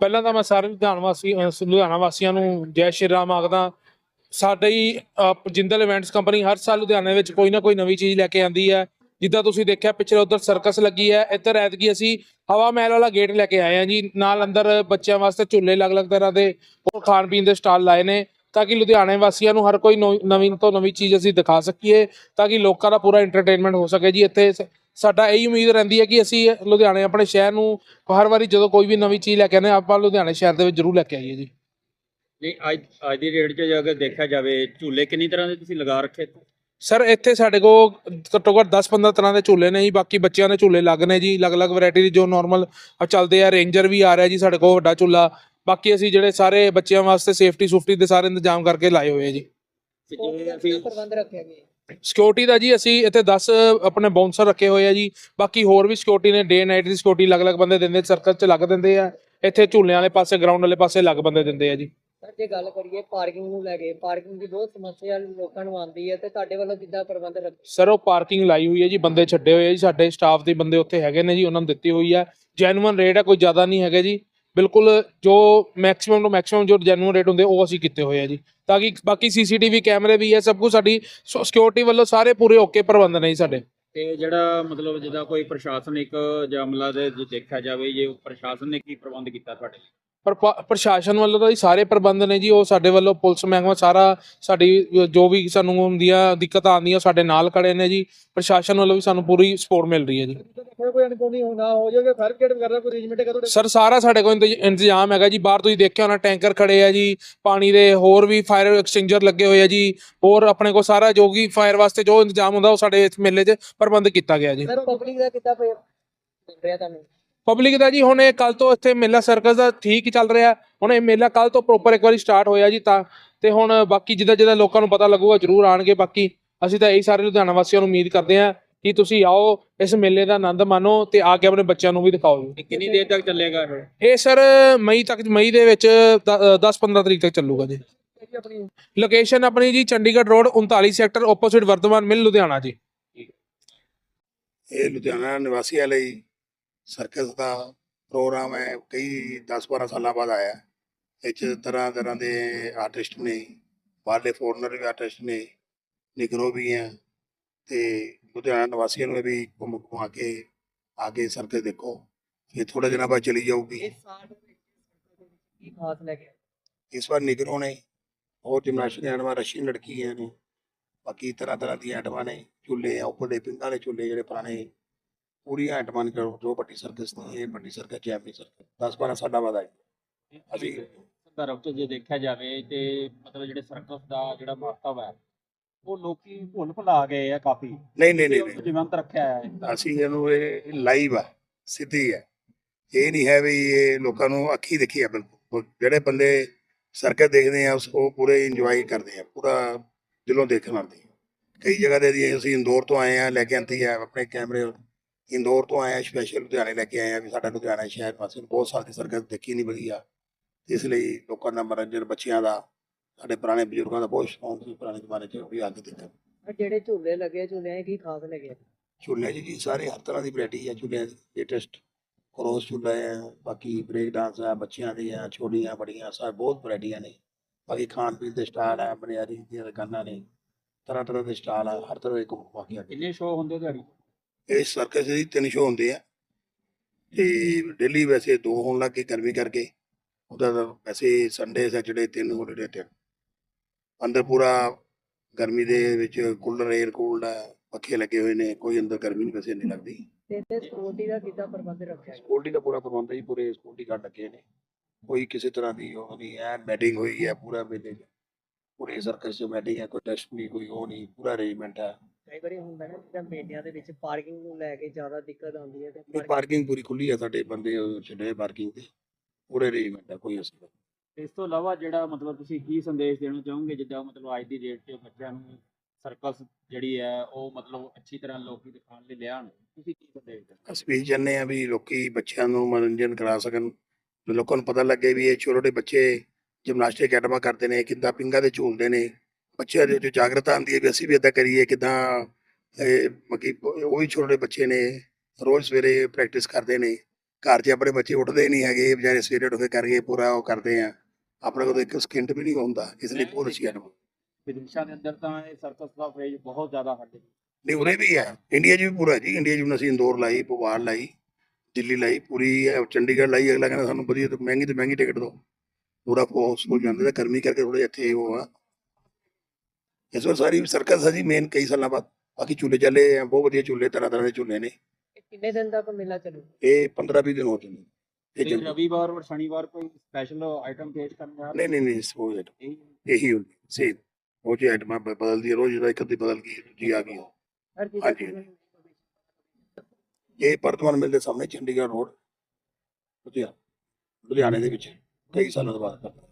ਪਹਿਲਾਂ ਤਾਂ ਮੈਂ ਸਾਰੇ ਲੁਧਿਆਣਾ ਵਾਸੀ ਲੁਧਿਆਣਾ ਵਾਸੀਆਂ ਨੂੰ ਜੈ ਸ਼੍ਰੀ ਰਾਮ ਆਖਦਾ ਸਾਡੀ ਜਿੰਦਲ ਇਵੈਂਟਸ ਕੰਪਨੀ ਹਰ ਸਾਲ ਲੁਧਿਆਣੇ ਵਿੱਚ ਕੋਈ ਨਾ ਕੋਈ ਨਵੀਂ ਚੀਜ਼ ਲੈ ਕੇ ਆਂਦੀ ਹੈ। ਜਿੱਦਾਂ ਤੁਸੀਂ ਦੇਖਿਆ, ਪਿਛਲੇ ਉਧਰ ਸਰਕਸ ਲੱਗੀ ਹੈ। ਇੱਧਰ ਐਤਕੀ ਅਸੀਂ ਹਵਾ ਮਹਿਲ ਵਾਲਾ ਗੇਟ ਲੈ ਕੇ ਆਏ ਹਾਂ ਜੀ। ਨਾਲ ਅੰਦਰ ਬੱਚਿਆਂ ਵਾਸਤੇ ਝੂਲੇ ਅਲੱਗ-ਅਲੱਗ ਤਰ੍ਹਾਂ ਦੇ ਹੋਰ ਖਾਣ ਪੀਣ ਦੇ ਸਟਾਲ ਲਾਏ ਨੇ ਤਾਂ ਕਿ ਲੁਧਿਆਣੇ ਵਾਸੀਆਂ ਨੂੰ ਹਰ ਕੋਈ ਨਵੀਂ ਨਵੀਂ ਤੋਂ ਨਵੀਂ ਚੀਜ਼ ਅਸੀਂ ਦਿਖਾ ਸਕੀਏ ਤਾਂ ਕਿ ਲੋਕਾਂ ਦਾ ਪੂਰਾ ਐਂਟਰਟੇਨਮੈਂਟ ਹੋ ਸਕੇ ਜੀ। ਇੱਥੇ ਸ- ਸਾਡਾ ਇਹੀ ਉਮੀਦ ਰਹਿੰਦੀ ਹੈ ਕਿ ਅਸੀਂ ਲੁਧਿਆਣੇ ਆਪਣੇ ਸ਼ਹਿਰ ਨੂੰ ਹਰ ਵਾਰੀ ਜਦੋਂ ਕੋਈ ਵੀ ਨਵੀਂ ਚੀਜ਼ ਲੈ ਕੇ ਹਾਂ ਆਪਾਂ ਲੁਧਿਆਣੇ ਸ਼ਹਿਰ ਦੇ ਵਿੱਚ ਜ਼ਰੂਰ ਲੈ ਕੇ ਆਈਏ ਜੀ। ਨਹੀਂ ਅੱਜ ਅੱਜ ਦੀ ਡੇਟ 'ਚ ਜੇ ਅਗਰ ਦੇਖਿਆ ਜਾਵੇ ਝੂਲੇ ਕਿੰਨੀ ਤਰ੍ਹਾਂ ਦੇ ਤੁਸੀਂ ਲਗਾ ਰੱਖੇ? ਸਰ ਇੱਥੇ ਸਾਡੇ ਕੋਲ ਘੱਟੋ ਘੱਟ 10-15 ਤਰ੍ਹਾਂ ਦੇ ਝੂਲੇ ਨੇ ਜੀ ਬਾਕੀ ਬੱਚਿਆਂ ਦੇ ਝੂਲੇ ਲੱਗ ਨੇ ਜੀ ਅਲੱਗ-ਅਲੱਗ ਵੈਰਾਈਟੀ ਦੇ ਜੋ ਨਾਰਮਲ ਚੱਲਦੇ ਆ ਰੇਂਜਰ ਵੀ ਆ ਰਿਹਾ ਜੀ ਸਾਡੇ ਕੋਲ ਵੱਡਾ ਝੂਲਾ। ਬਾਕੀ ਅਸੀਂ ਜਿਹੜੇ ਸਾਰੇ ਬੱਚਿਆਂ ਵਾਸਤੇ ਸੇਫਟੀ ਸੁਫਟੀ ਦੇ ਸਾਰੇ ਇੰਤਜ਼ਾਮ ਕਰਕੇ ਲਾਏ ਹੋਏ ਆ ਜੀ। ਤੇ ਜੇ ਅਸੀਂ ਪ੍ਰਬੰਧ ਰੱਖਿਆ ਗਿਆ ਸਿਕਿਉਰਿਟੀ ਦਾ ਜੀ ਅਸੀਂ ਇੱਥੇ 10 ਆਪਣੇ ਬਾਉਂਸਰ ਰੱਖੇ ਹੋਏ ਆ ਜੀ। ਬਾਕੀ ਹੋਰ ਵੀ ਸਿਕਿਉਰਿਟੀ ਨੇ ਡੇ ਨਾਈਟ ਦੀ ਸਿਕਿਉਰਿਟੀ ਅਲੱਗ-ਅਲੱਗ ਬੰਦੇ ਦਿੰਦੇ ਸਰਕਲ 'ਚ ਲੱਗ ਦਿੰਦੇ ਆ। ਇੱਥੇ ਝੂਲਿਆਂ ਵਾਲੇ ਪਾਸੇ ਗਰਾਊਂਡ ਵਾਲੇ ਪਾਸੇ ਲੱਗ ਬੰਦੇ ਦਿੰਦੇ ਆ ਜੀ। ਸਰ ਜੇ ਗੱਲ ਕਰੀਏ ਪਾਰਕਿੰਗ ਨੂੰ ਲੈ ਕੇ ਪਾਰਕਿੰਗ ਦੀ ਬਹੁਤ ਸਮੱਸਿਆ ਲੋਕਾਂ ਨੂੰ ਆਉਂਦੀ ਹੈ ਤੇ ਤੁਹਾਡੇ ਵੱਲੋਂ ਕਿੱਦਾਂ ਪ੍ਰਬੰਧ ਰੱਖਿਆ ਸਰ ਉਹ ਪਾਰਕਿੰਗ ਲਾਈ ਹੋਈ ਹੈ ਜੀ ਬੰਦੇ ਛੱਡੇ ਹੋਏ ਆ ਜੀ। ਸਾਡੇ ਸਟਾਫ ਦੇ ਬੰਦੇ ਉੱਥੇ ਹੈਗੇ ਨੇ ਜੀ ਉਹਨਾਂ ਨੂੰ ਦਿੱਤੀ ਹੋਈ ਹੈ ਜੈਨੂਅਨ ਰੇਟ ਹੈ ਕੋਈ ਜ਼ਿਆਦਾ ਨਹੀਂ ਹੈਗੇ ਜੀ। ਬਿਲਕੁਲ ਜੋ ਮੈਕਸਿਮਮ ਤੋਂ ਮੈਕਸਿਮਮ ਜੋ ਜੈਨੂਅਨ ਰੇਟ ਹੁੰਦੇ ਉਹ ਅਸੀਂ ਕੀਤੇ ਹੋਏ ਆ ਜੀ ਤਾਂ ਕਿ ਬਾਕੀ ਸੀਸੀਟੀਵੀ ਕੈਮਰੇ ਵੀ ਹੈ, ਸਭ ਕੁਝ ਸਾਡੀ ਸਿਕਿਉਰਿਟੀ ਵੱਲੋਂ ਸਾਰੇ ਪੂਰੇ ਓਕੇ ਪ੍ਰਬੰਧ ਨੇ ਜੀ ਸਾਡੇ ਤੇ ਜਿਹੜਾ ਮਤਲਬ ਜਿਹਦਾ ਕੋਈ ਪ੍ਰਸ਼ਾਸਨਿਕ ਜਾਂ ਅਮਲਾ ਦੇ ਦੇਖਿਆ ਜਾਵੇ, ਜੇ ਪ੍ਰਸ਼ਾਸਨ ਨੇ ਕੀ ਪ੍ਰਬੰਧ ਕੀਤਾ ਤੁਹਾਡੇ ਲਈ? ਪਰ ਪ- ਪ੍ਰਸ਼ਾਸਨ ਵੱਲੋਂ ਤਾਂ ਜੀ ਸਾਰੇ ਪ੍ਰਬੰਧ ਨੇ ਜੀ ਉਹ ਸਾਡੇ ਵੱਲੋਂ ਪੁਲਿਸ ਮਹਿਕਮਾ ਸਾਰਾ ਸਾਡੀ ਜੋ ਵੀ ਸਾਨੂੰ ਹੁੰਦੀਆਂ ਦਿੱਕਤਾਂ ਆਉਂਦੀਆਂ ਸਾਡੇ ਨਾਲ ਖੜੇ ਨੇ ਜੀ। ਪ੍ਰਸ਼ਾਸਨ ਵੱਲੋਂ ਵੀ ਸਾਨੂੰ ਪੂਰੀ ਸਪੋਰਟ ਮਿਲ ਰਹੀ ਹੈ ਜੀ। ਕੋਈ ਅਨਕੋਣੀ ਹੋਣਾ ਹੋ ਜਾਵੇ ਫਾਇਰ ਬ੍ਰਿਗੇਡ ਵਗੈਰਾ ਕੋਈ ਅਰੇਂਜਮੈਂਟ ਕਰੋ ਸਰ ਸਾਰਾ ਸਾਡੇ ਕੋਲ ਇੰਤਜ਼- ਇੰਤਜ਼ਾਮ ਹੈਗਾ ਜੀ। ਬਾਹਰ ਤੁਸੀਂ ਦੇਖਿਆ ਹੋਣਾ ਟੈਂਕਰ ਖੜੇ ਆ ਜੀ ਪਾਣੀ ਦੇ ਹੋਰ ਵੀ ਫਾਇਰ ਐਕਸਟਿੰਗਰ ਲੱਗੇ ਹੋਏ ਆ ਜੀ ਹੋਰ ਆਪਣੇ ਕੋਲ ਸਾਰਾ ਜੋ ਵੀ ਫਾਇਰ ਵਾਸਤੇ ਜੋ ਇੰਤਜ਼ਾਮ ਹੁੰਦਾ ਉਹ ਸਾਡੇ ਇਸ ਮੇਲੇ 'ਚ ਪ੍ਰਬੰਧ ਕੀਤਾ ਗਿਆ ਜੀ। ਸਰ ਪਬਲਿਕ ਦਾ ਕਿੱਦਾਂ ਪਿਆ ਮਿਲ ਰਿਹਾ ਤੁਹਾਨੂੰ? ਪਬਲਿਕ ਦਾ ਜੀ ਹੁਣ ਇਹ ਕੱਲ ਤੋਂ ਇੱਥੇ ਮੇਲਾ ਸਰਕਸ ਦਾ ਠੀਕ ਹੀ ਚੱਲ ਰਿਹਾ। ਹੁਣ ਇਹ ਮੇਲਾ ਕੱਲ ਤੋਂ ਪ੍ਰੋਪਰ ਇੱਕ ਵਾਰੀ ਸਟਾਰਟ ਹੋਇਆ ਜੀ ਤਾਂ। ਤੇ ਹੁਣ ਬਾਕੀ ਜਿੱਦਾਂ ਜਿੱਦਾਂ ਲੋਕਾਂ ਨੂੰ ਪਤਾ ਲੱਗੂਗਾ ਜ਼ਰੂਰ ਆਣਗੇ ਬਾਕੀ। ਅਸੀਂ ਤਾਂ ਇਹੀ ਸਾਰੇ ਲੁਧਿਆਣਾ ਵਾਸੀਆਂ ਨੂੰ ਉਮੀਦ ਕਰਦੇ ਹਾਂ ਕਿ ਤੁਸੀਂ ਆਓ ਇਸ ਮੇਲੇ ਦਾ ਆਨੰਦ ਮਾਣੋ ਤੇ ਆ ਕੇ ਆਪਣੇ ਬੱਚਿਆਂ ਨੂੰ ਵੀ ਦਿਖਾਓ ਜੀ। ਇਹ ਕਿੰਨੀ ਦੇਰ ਤੱਕ ਚੱਲੇਗਾ ਇਹ? ਇਹ ਸਰ ਮਈ ਤੱਕ ਮਈ ਦੇ ਵਿੱਚ 10-15 ਤਰੀਕ ਤੱਕ ਚੱਲੂਗਾ ਜੀ। ਆਪਣੀ ਲੋਕੇਸ਼ਨ ਆਪਣੀ ਜੀ Chandigarh road 39 sector opposite Vardhaman mill Ludhiana ਜੀ। ਇਹ ਲੁਧਿਆਣਾ ਨਿਵਾਸੀਆਂ ਲਈ ਸਰਕਸ ਦਾ ਪ੍ਰੋਗਰਾਮ ਹੈ ਕਈ 10-12 ਸਾਲਾਂ ਬਾਅਦ ਆਇਆ ਹੈ। ਇਹ 'ਚ ਤਰ੍ਹਾਂ ਤਰ੍ਹਾਂ ਦੇ ਆਰਟਿਸਟ ਨੇ ਬਾਹਰਲੇ ਫੋਰਨਰ ਵੀ ਆਰਟਿਸਟ ਨੇ ਨਿਗਰੋ ਵੀ ਹੈ ਤੇ ਲੁਧਿਆਣਾ ਨਿਵਾਸੀਆਂ ਨੂੰ ਵੀ ਘੁੰਮ ਘੁਮਾ ਕੇ ਆ ਕੇ ਸਰਕਸ ਦੇਖੋ ਇਹ ਥੋੜੇ ਦਿਨਾਂ ਬਾਅਦ ਚਲੀ ਜਾਊਗੀ ਇਸ ਸਾਲ ਦੇ ਵਿੱਚ ਕੀ ਖਾਸ ਲੈ ਕੇ ਆਏ? ਇਸ ਵਾਰ ਨਿਗਰੋ ਨੇ ਹੋਰ ਜਿਮਨਾਸਟਿਕ ਐਂਡਵਾ ਰਸ਼ੀਅਨ ਲੜਕੀਆਂ ਨੇ ਬਾਕੀ ਤਰ੍ਹਾਂ ਤਰ੍ਹਾਂ ਦੀਆਂ ਆਈਟਮਾਂ ਨੇ ਝੂਲੇ ਆ ਉੱਪਰ ਦੇ ਪਿੰਡਾਂ ਦੇ ਝੂਲੇ ਜਿਹੜੇ ਪੁਰਾਣੇ ਪੂਰੀਆਂ ਆਈਟਮਾਂ ਨੇ ਜੋ ਜੋ ਵੱਡੀ ਸਰਕਸ ਦੀ ਇਹ ਵੱਡੀ ਸਰਕਸ ਜੈਪਨੀ ਸਰਕਸ 10 12 ਸਾਲਾਂ ਬਾਅਦ ਆਈ। ਅਸੀਂ ਸੰਦਰਭ 'ਚ ਜੇ ਦੇਖਿਆ ਜਾਵੇ ਤੇ ਮਤਲਬ ਜਿਹੜੇ ਸਰਕਸ ਦਾ ਜਿਹੜਾ ਮਹੱਤਵ ਹੈ ਉਹ ਲੋਕੀ ਭੁੱਲ ਭੁਲਾ ਗਏ ਆ ਕਾਫੀ। ਨਹੀਂ ਨਹੀਂ ਨਹੀਂ। ਜਿਵੰਤ ਰੱਖਿਆ ਹੈ। ਅਸੀਂ ਇਹਨੂੰ ਇਹ ਲਾਈਵ ਆ ਸਿੱਧੀ ਹੈ ਇਹ ਨਹੀਂ ਹੈ ਵੀ ਇਹ ਲੋਕਾਂ ਨੂੰ ਅੱਖੀ ਦੇਖੀ ਆ ਬਿਲਕੁਲ। ਜਿਹੜੇ ਬੰਦੇ ਸਰਕਸ ਦੇਖਦੇ ਆ ਉਹ ਪੂਰੇ ਇੰਜੋਏ ਕਰਦੇ ਆ ਪੂਰਾ ਦਿਲੋਂ ਦੇਖਣ ਆਉਂਦੇ ਕਈ ਜਗ੍ਹਾ ਦੇ ਅਸੀਂ ਇੰਦੌਰ ਤੋਂ ਆਏ ਆ ਲੈ ਕੇ ਆਂਦੀ ਆ ਆਪਣੇ ਕੈਮਰੇ ਇੰਦੌਰ ਤੋਂ ਆਏ ਆ ਸਪੈਸ਼ਲ ਲੁਧਿਆਣੇ ਲੈ ਕੇ ਆਏ ਆ ਵੀ ਸਾਡਾ ਲੁਧਿਆਣਾ ਸ਼ਹਿਰ ਵਾਸੀ ਨੂੰ। ਬਹੁਤ ਸਾਲ ਦੀ ਸਰਕਸ ਦੇਖੀ ਨਹੀਂ ਵਧੀਆ ਇਸ ਲਈ ਲੋਕਾਂ ਦਾ ਮਨੋਰੰਜਨ ਬੱਚਿਆਂ ਦਾ ਸਾਡੇ ਪੁਰਾਣੇ ਬਜ਼ੁਰਗਾਂ ਦਾ ਬਹੁਤ ਸ਼ੌਂਕ ਸੀ ਪੁਰਾਣੇ ਜ਼ਮਾਨੇ 'ਚ ਉਹ ਵੀ ਆ ਕੇ ਦੇਖਣ ਜਿਹੜੇ ਝੂਲੇ ਲੱਗੇ ਝੂਲਿਆਂ 'ਚ ਕੀ ਖਾਸ ਲੱਗੇ? ਝੂਲਿਆਂ 'ਚ ਜੀ ਸਾਰੇ ਹਰ ਤਰ੍ਹਾਂ ਦੀ ਵੈਰਾਈਟੀ ਹੈ ਝੂਲਿਆਂ ਦੀ ਲੇਟੈਸਟ ਕਰੋਸ ਝੂਲੇ ਹੈ ਬਾਕੀ ਬ੍ਰੇਕ ਡਾਂਸ ਹੈ ਬੱਚਿਆਂ ਦੇ ਹੈ ਛੋਟੀਆਂ ਬੜੀਆਂ ਸਾਰੇ ਬਹੁਤ ਵੈਰਾਈਟੀਆਂ ਨੇ। ਬਾਕੀ ਖਾਣ ਪੀਣ ਦੇ ਸਟਾਲ ਹੈ ਬਨਿਆਰੀ ਦੀਆਂ ਦੁਕਾਨਾਂ ਨੇ ਤਰ੍ਹਾਂ ਤਰ੍ਹਾਂ ਦੇ ਸਟਾਲ ਹੈ ਹਰ ਤਰ੍ਹਾਂ ਦੇ ਘੁੰਮ ਪਾ ਕੇ ਆ। ਕਿੰਨੇ ਸ਼ੋਅ ਹੁੰਦੇ ਦਿਹਾੜੀ ਇਹ ਸਰਕਸ ਦੇ ਤਿੰਨ ਸ਼ੋਅ ਹੁੰਦੇ ਆ। ਤੇ ਡੇਲੀ ਵੈਸੇ ਦੋ ਹੋਣ ਲੱਗੇ ਗਰਮੀ ਕਰਕੇ। ਉਹਦਾ ਤਾਂ ਵੈਸੇ ਸੰਡੇ ਸੈਟਰਡੇ ਤਿੰਨ ਹੋਲੀਡੇ ਤੇ ਅੰਦਰ ਪੂਰਾ ਗਰਮੀ ਦੇ ਵਿੱਚ ਕੂਲਰ 에ਅਰ ਕੂਲਡ ਪੱਖੇ ਲੱਗੇ ਹੋਏ ਨੇ ਕੋਈ ਅੰਦਰ ਗਰਮੀ ਨਹੀਂ ਵੈਸੇ ਨਹੀਂ ਲੱਗਦੀ। ਤੇ ਸਿਕਿਉਰਿਟੀ ਦਾ ਕਿੱਦਾਂ ਪ੍ਰਬੰਧ ਰੱਖਿਆ? ਸਕਿਉਰਟੀ ਦਾ ਪੂਰਾ ਪ੍ਰਬੰਧ ਹੈ ਜੀ ਪੂਰੇ ਸਕਿਉਰਟੀ ਗਾਰਡ ਲੱਗੇ ਨੇ। ਕੋਈ ਕਿਸੇ ਤਰ੍ਹਾਂ ਦੀ ਉਹ ਨਹੀਂ ਹੈ ਮੈਟਿੰਗ ਹੋਈ ਹੈ ਪੂਰਾ ਮੇਲੇ ਪੂਰੇ ਸਰਕਸ 'ਚ ਮੈਟਿੰਗ ਹੈ ਕੋਈ ਟੈਸਟ ਨਹੀਂ ਕੋਈ ਉਹ ਨਹੀਂ ਪੂਰਾ ਅਰੇਂਜਮੈਂਟ ਹੈ ਕਈ ਵਾਰੀ ਹੁੰਦਾ ਨਾ ਜਿੱਦਾਂ ਮੇਲਿਆਂ ਦੇ ਵਿੱਚ ਪਾਰਕਿੰਗ ਨੂੰ ਲੈ ਕੇ ਜ਼ਿਆਦਾ ਦਿੱਕਤ ਆਉਂਦੀ ਹੈ ਤੇ ਪਾਰਕਿੰਗ ਪੂਰੀ ਖੁੱਲੀ ਹੈ ਸਾਡੇ ਬੰਦੇ ਛੱਡੇ ਪਾਰਕਿੰਗ ਤੇ। ਪੂਰੇ ਅਰੇਂਜਮੈਂਟ ਹੈ ਕੋਈ ਅਸਰ ਨਹੀਂ। ਇਸ ਤੋਂ ਇਲਾਵਾ ਜਿਹੜਾ ਮਤਲਬ ਤੁਸੀਂ ਕੀ ਸੰਦੇਸ਼ ਦੇਣਾ ਚਾਹੋਗੇ ਜਿੱਦਾਂ ਮਤਲਬ ਅੱਜ ਦੀ ਡੇਟ 'ਚ ਬੱਚਿਆਂ ਨੂੰ ਸਰਕਸ ਜਿਹੜੀ ਹੈ ਉਹ ਮਤਲਬ ਅੱਛੀ ਤਰ੍ਹਾਂ ਲੋਕੀ ਦਿਖਾਉਣ ਲਈ ਲਿਆਉਣ ਤੁਸੀਂ ਕੀ ਸੰਦੇਸ਼ ਦੇਣਾ ਅਸੀਂ ਵੀ ਚਾਹੁੰਦੇ ਹਾਂ ਵੀ ਲੋਕੀ ਬੱਚਿਆਂ ਨੂੰ ਮਨੋਰੰਜਨ ਕਰਾ ਸਕਣ ਲੋਕਾਂ ਨੂੰ ਪਤਾ ਲੱਗੇ ਵੀ ਇਹ ਛੋਟੇ ਛੋਟੇ ਬੱਚੇ ਜਿਮਨਾਸਟਿਕ ਐਟਮਾਂ ਕਰਦੇ ਨੇ ਕਿੱਦਾਂ ਪਿੰਗਾ ਦੇ ਝੂਲਦੇ ਨੇ। ਬੱਚਿਆਂ ਦੇ ਵਿੱਚ ਜਾਗਰਤਾ ਆਉਂਦੀ ਹੈ ਵੀ ਅਸੀਂ ਵੀ ਇਦਾਂ ਕਰੀਏ ਕਿੱਦਾਂ ਮੱਕੀ ਉਹ ਵੀ ਛੋਟੇ ਬੱਚੇ ਨੇ ਰੋਜ਼ ਸਵੇਰੇ ਪ੍ਰੈਕਟਿਸ ਕਰਦੇ ਨੇ ਘਰ 'ਚ ਆਪਣੇ ਬੱਚੇ ਉੱਠਦੇ ਨਹੀਂ ਹੈਗੇ ਵਿਚਾਰੇ ਸਵੇਰੇ ਉੱਠ ਕੇ ਕਰਕੇ ਪੂਰਾ ਉਹ ਕਰਦੇ ਆ ਆਪਣੇ ਕੋਲ ਇੱਕ ਸਕਿੰਟ ਵੀ ਨਹੀਂ ਹੁੰਦਾ ਇਸ ਲਈ ਬਹੁਤ ਅੱਛੀ ਅਨੁਭਵ ਵਿਦੇਸ਼ਾਂ ਦੇ ਅੰਦਰ ਤਾਂ ਇਹ ਸਰਕਸ ਦਾ ਫੇਜ ਬਹੁਤ ਜ਼ਿਆਦਾ ਸਾਡੇ ਨਹੀਂ ਉਰੇ ਵੀ ਹੈ ਇੰਡੀਆ 'ਚ ਵੀ ਪੂਰਾ ਜੀ ਇੰਡੀਆ 'ਚ ਵੀ ਅਸੀਂ ਇੰਦੌਰ ਲਾਈ ਭੋਪਾਲ ਲਾਈ ਦਿੱਲੀ ਲਾਈ ਪੂਰੀ ਚੰਡੀਗੜ੍ਹ ਲਾਈ ਅਗਲਾ ਕਹਿੰਦਾ ਸਾਨੂੰ ਵਧੀਆ ਤੋਂ ਮਹਿੰਗੀ ਤੋਂ ਮਹਿੰਗੀ ਟਿਕਟ ਦਿਓ ਪੂਰਾ ਫੋਕਸ ਹੋ ਜਾਂਦੇ ਗਰਮੀ ਕਰਕੇ ਥੋੜੇ ਇੱਥੇ ਉਹ ਆ। ਇਸ ਵਾਰ ਸਾਰੀ ਸਰਕਸ ਹੈ ਜੀ ਮੇਨ ਕਈ ਸਾਲਾਂ ਬਾਅਦ। ਬਾਕੀ ਝੂਲੇ ਚੱਲੇ ਆ ਬਹੁਤ ਵਧੀਆ ਝੂਲੇ ਤਰ੍ਹਾਂ ਤਰ੍ਹਾਂ ਦੇ ਝੂਲੇ ਨੇ। ਕਿੰਨੇ ਦਿਨ ਤੱਕ ਮੇਲਾ ਚੱਲੂ? ਇਹ 15 20 ਦਿਨ ਹੋ ਇਹ ਤੇ ਚੱਲ- ਰਵੀਵਾਰ ਔਰ ਸ਼ਨੀਵਾਰ ਕੋਈ ਸਪੈਸ਼ਲ ਆਈਟਮ ਪੇਸ਼ ਕਰਨ ਜਾ ਨਹੀਂ ਨਹੀਂ ਨਹੀਂ ਸੋ ਇਹ ਇਹੀ ਹੁੰਦੀ ਸੇਮ ਉਹ ਜੀ ਆਈਟਮਾਂ ਬਦਲਦੀ ਰੋਜ਼ ਦਾ ਇੱਕ ਅੱਧੀ ਬਦਲ ਗਈ ਦੂਜੀ ਆ ਗਈ। ਹਾਂਜੀ। ਇਹ ਪਰਤਵਾਨ ਮਿਲ ਦੇ ਸਾਹਮਣੇ ਚੰਡੀਗੜ੍ਹ ਰੋਡ ਲੁਧਿਆਣਾ। ਲੁਧਿਆਣੇ ਦੇ ਵਿੱਚ ਕਈ ਸਾਲਾਂ ਤੋਂ ਬਾਅਦ।